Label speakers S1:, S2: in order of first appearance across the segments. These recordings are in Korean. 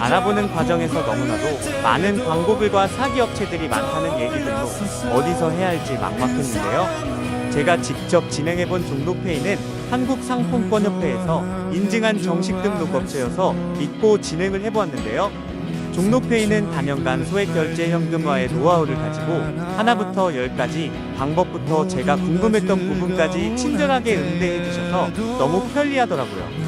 S1: 알아보는 과정에서 너무나도 많은 광고글과 사기 업체들이 많다는 얘기들로 어디서 해야 할지 막막했는데요. 제가 직접 진행해본 종로페이는 한국상품권협회에서 인증한 정식 등록 업체여서 믿고 진행을 해보았는데요. 종로페이는 단연간 소액 결제 현금화의 노하우를 가지고 하나부터 열까지 방법부터 제가 궁금했던 부분까지 친절하게 응대해 주셔서 너무 편리하더라고요.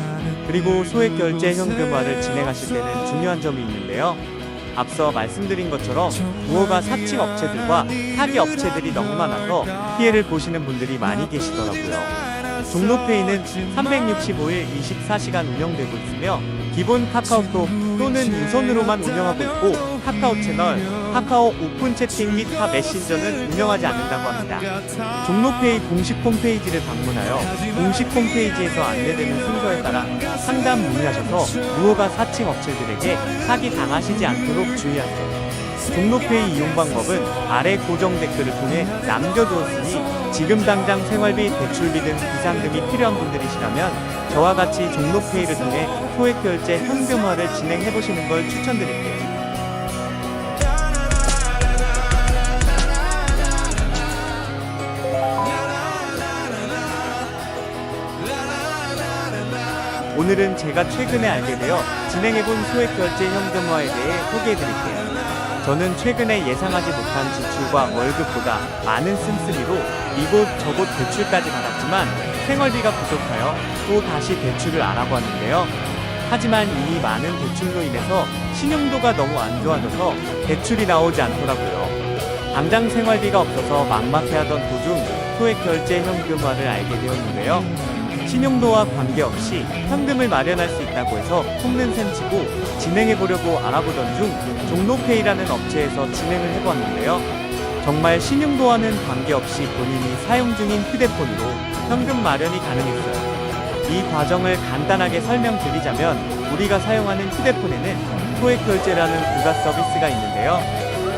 S1: 그리고 소액 결제 현금화를 진행하실 때는 중요한 점이 있는데요. 앞서 말씀드린 것처럼 무허가 사칭 업체들과 사기 업체들이 너무 많아서 피해를 보시는 분들이 많이 계시더라고요. 종로페이는 365일 24시간 운영되고 있으며 기본 카카오톡 또는 유선으로만 운영하고 있고 카카오 채널, 카카오 오픈 채팅 및 타 메신저는 운영하지 않는다고 합니다. 종로페이 공식 홈페이지를 방문하여 공식 홈페이지에서 안내되는 순서에 따라 상담 문의하셔서 무허가 사칭 업체들에게 사기 당하시지 않도록 주의하세요. 종로페이 이용 방법은 아래 고정 댓글을 통해 남겨두었으니 지금 당장 생활비, 대출비 등 비상금이 필요한 분들이시라면 저와 같이 종로페이를 통해 소액 결제 현금화를 진행해 보시는 걸 추천드릴게요. 오늘은 제가 최근에 알게 되어 진행해본 소액 결제 현금화에 대해 소개해드릴게요. 저는 최근에 예상하지 못한 지출과 월급보다 많은 씀씀이로 이곳 저곳 대출까지 받았지만 생활비가 부족하여 또 다시 대출을 알아보았는데요. 하지만 이 많은 대출로 인해서 신용도가 너무 안 좋아져서 대출이 나오지 않더라고요. 당장 생활비가 없어서 막막해하던 도중 소액 결제 현금화를 알게 되었는데요. 신용도와 관계없이 현금을 마련할 수 있다고 해서 속는 셈 치고 진행해 보려고 알아보던 중 종로페이라는 업체에서 진행을 해보았는데요. 정말 신용도와는 관계없이 본인이 사용 중인 휴대폰으로 현금 마련이 가능했어요. 이 과정을 간단하게 설명드리자면 우리가 사용하는 휴대폰에는 소액 결제라는 부가 서비스가 있는데요.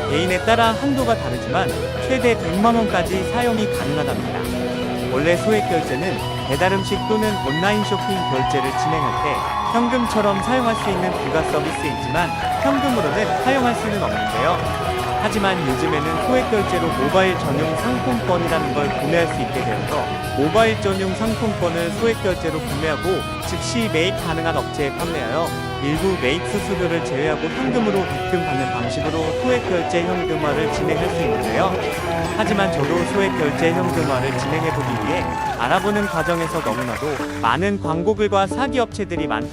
S1: 개인에 따라 한도가 다르지만 최대 100만 원까지 사용이 가능하답니다. 원래 소액 결제는 배달 음식 또는 온라인 쇼핑 결제를 진행할 때 현금처럼 사용할 수 있는 부가 서비스이지만 현금으로는 사용할 수는 없는데요. 하지만 요즘에는 소액 결제로 모바일 전용 상품권이라는 걸 구매할 수 있게 되어서 모바일 전용 상품권을 소액 결제로 구매하고 즉시 매입 가능한 업체에 판매하여 일부 매입 수수료를 제외하고 현금으로 입금받는 방식으로 소액 결제 현금화를 진행할 수 있는데요. 하지만 저도 소액 결제 현금화를 진행해 보기 위해 알아보는 과정에서 너무나도 많은 광고글과 사기 업체들이 많다.